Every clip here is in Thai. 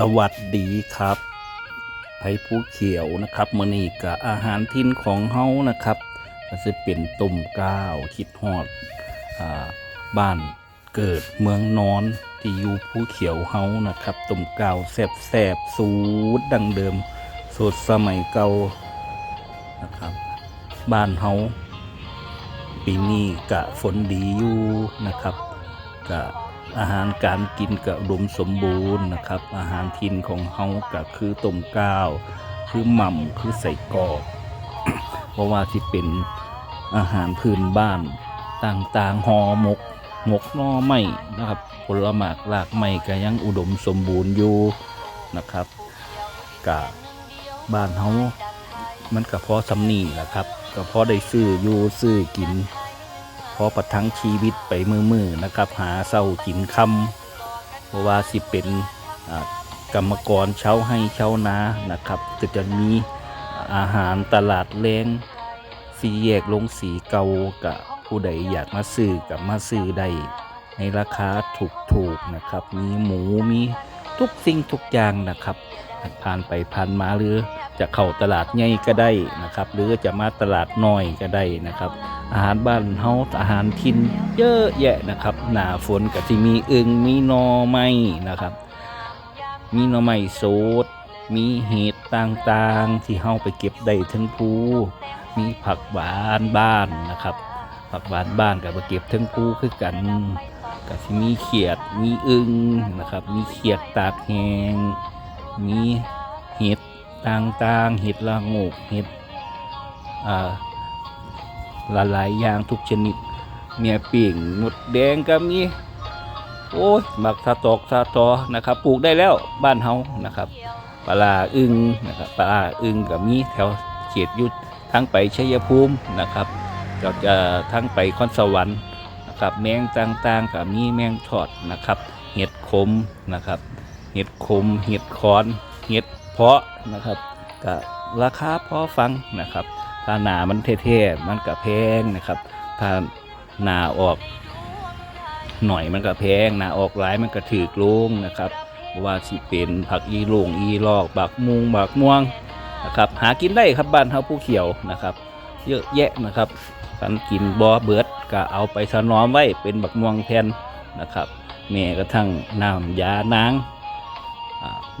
สวัสดีครับไผ่ผู้เขียวนะครับมื้อนี้กับอาหารทิ้นของเฮานะครับ ก็จะเป็นต้มก้าวคิดฮอดอบ้านเกิดเมืองนอนที่อยู่ผู้เขียวเฮานะครับต้มก้าวแซ่บๆสูตรดังเดิมสูตรสมัยเก่านะครับ บ้านเฮาปีนี้กะฝนดีอยู่นะครับกะ อาหารการกินกะอุดมสมบูรณ์นะครับ อาหารทินของเฮากะคือต้มก้าว คือหม่ำคือใส่กอกเพราะว่าที่เป็นอาหารพื้นบ้านต่างๆหอหมกหมกน่อไม้นะครับผลหมากรากไม้ก็ยังอุดมสมบูรณ์อยู่นะครับกะบ้านเฮามันก็พอสำนีแหละครับก็พอได้ซื้ออยู่ซื้อกิน พอประทังชีวิตไปมือๆนะครับ หาเศร้ากินคำเพราะว่าสิเป็นกรรมกรเช้าให้เช้านานะครับก็จะมีอาหารตลาดแรงสีแยกลงสีเกากับผู้ใดอยากมาซื้อกับมาซื้อได้ในราคาถูกๆนะครับ มีหมูมี ทุกสิ่งทุกอย่างนะครับผ่านไปผ่านมาหรือจะเข้าตลาดใหญ่ก็ได้นะครับ หรือจะมาตลาดน้อยก็ได้นะครับ อาหารบ้านเฮาอาหารทินเยอะแยะนะครับ หนาฝนก็สิมีอึงมีนอไม้นะครับ มีนอไม้สดมีเห็ดต่างๆ ที่เฮาไปเก็บได้ทั้งภูมีผักหวานบ้านนะครับ ผักหวานบ้านกับไปเก็บทั้งภูคือกัน ก็สิมีเขียดมีอึงนะครับ มีเขียดตากแหงมีเห็ดต่างๆ เห็ดละงกเห็ดอ่าหลายๆอย่างทุกชนิด เมียปิ่งหมดแดงก็มีโอ้ยหมักสะตอกสะตอนะครับปลูกได้แล้วบ้านเฮานะครับปลาอึงนะครับปลาอึงก็มีแถวเขตยุทธทั้งไปชัยภูมินะครับก็จะทั้งไปคอนสวรรค์ นะครับแมงต่างๆก็มีแมงทอดนะครับ เห็ดขมนะครับ เห็ดขม เห็ดคอน เห็ดเพาะนะครับก็ราคาพอฟังนะครับถ้าหนามันเท่ๆมันก็แพงนะครับ ถ้าหนาออกหน่อยมันก็แพงหนาออกหลายมันก็ถือกลงนะครับว่าสิเป็นผักอีลงอีลอกบักมุงบักม่วงนะครับหากินได้ครับบ้านเฮาผู้เขียวนะครับ เยอะแยะนะครับกันกินบ่เบิดก็เอาไปถนอมไว้เป็นบักม่วงแทนนะครับแม่กระทั่งน้ำยานาง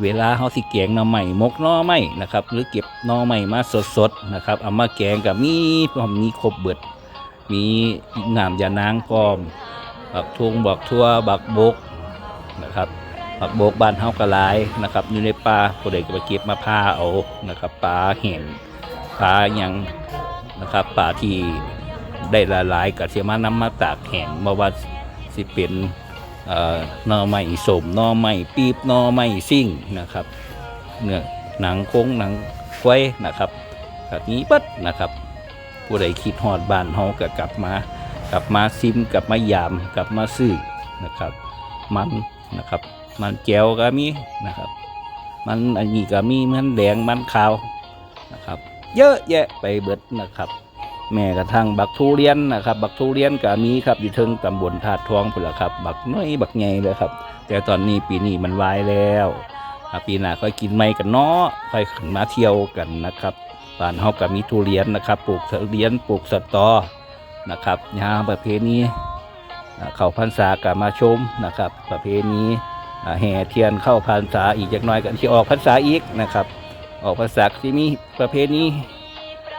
เวลาเขาสิแกงหน่อไม้มกหน่อไม้นะครับ หรือเก็บหน่อไม้มาสดๆนะครับเอามาแกงกับมีพร้อมมีครบเบิด มีน้ำยานางพร้อมบักทวงบักทั่วบักบกนะครับบักบกบ้านเฮากระไลนะครับอยู่ในป่าผู้ใดก็ไปเก็บมาพาเอานะครับปลาเห็นปลาหยัง นะครับปลาที่ได้ละลายกับเสียมานำมาตากแห้งมาว่าสิเป็นนอไม้สมนอไม้ปีบนอไม้ซิ่งนะครับเนื้อหนังโค้งหนังควายนะครับแบบนี้ปัดนะครับ ผู้ใดคิดฮอดบ้านเฮาก็กลับมา กลับมาซิมกลับมายามกลับมาซื้อนะครับ มันนะครับ มันแก้วก็มีนะครับ มันอันนี้ก็มีมันแดงมันขาวนะครับ เยอะแยะไปเบิดนะครับ แม่กระทั่งบักทุเรียนนะครับ บักทุเรียนก็มีครับอยู่เทิงตำบลธาตุทองพุ่นละครับ บักน้อยบักใหญ่เลยครับ แต่ตอนนี้ปีนี้มันวายแล้วปีหน้าค่อยกินไม่กันเนาะค่อยขึ้นมาเที่ยวกันนะครับบ้านเฮาก็มีทุเรียนนะครับ ปลูกทุเรียนปลูกสตอนะครับยาประเพณีเข้าพรรษาก็มาชมนะครับ ประเพณีแห่เทียนเข้าพรรษาอีกจักน่อยกันที่ออกพรรษาอีกนะครับ ออกพรรษาที่มีประเพณี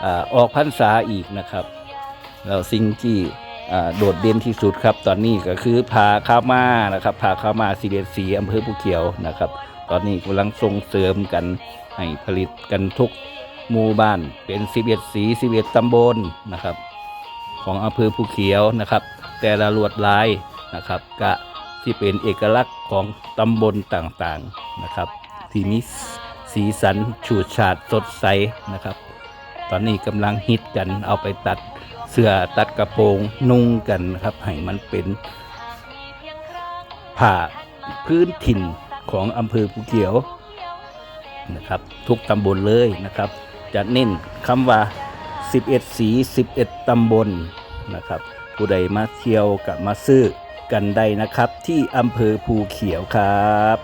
อออกพรรษาอีกนะครับแล้วสิ่งที่โดดเด่นที่สุดครับ ตอนนี้ก็คือพาข้าวมานะครับพาข้าวมาสีเดสีอำเภอภูเขียวนะครับ ตอนนี้กำลังส่งเสริมกันให้ผลิตกันทุกหมู่บ้านเป็น 11 สี 11 ตำบลนะครับ ของอำเภอภูเขียวนะครับ แต่ละลวดลายนะครับ กะที่เป็นเอกลักษณ์ของตำบลต่างๆนะครับ ที่มี สีสันฉูดฉาดสดใสนะครับ ตอนนี้กำลังฮิตกันเอาไปตัดเสื้อตัดกระโปรงนุ่งกันนะครับให้มันเป็นผ้าพื้นถิ่นของอำเภอภูเขียวนะครับ ทุกตำบลเลยนะครับ จะเน้นคำว่า 11 สี 11 ตำบลนะครับ ผู้ใดมาเที่ยวกับมาซื้อกันได้นะครับ ที่อำเภอภูเขียวครับ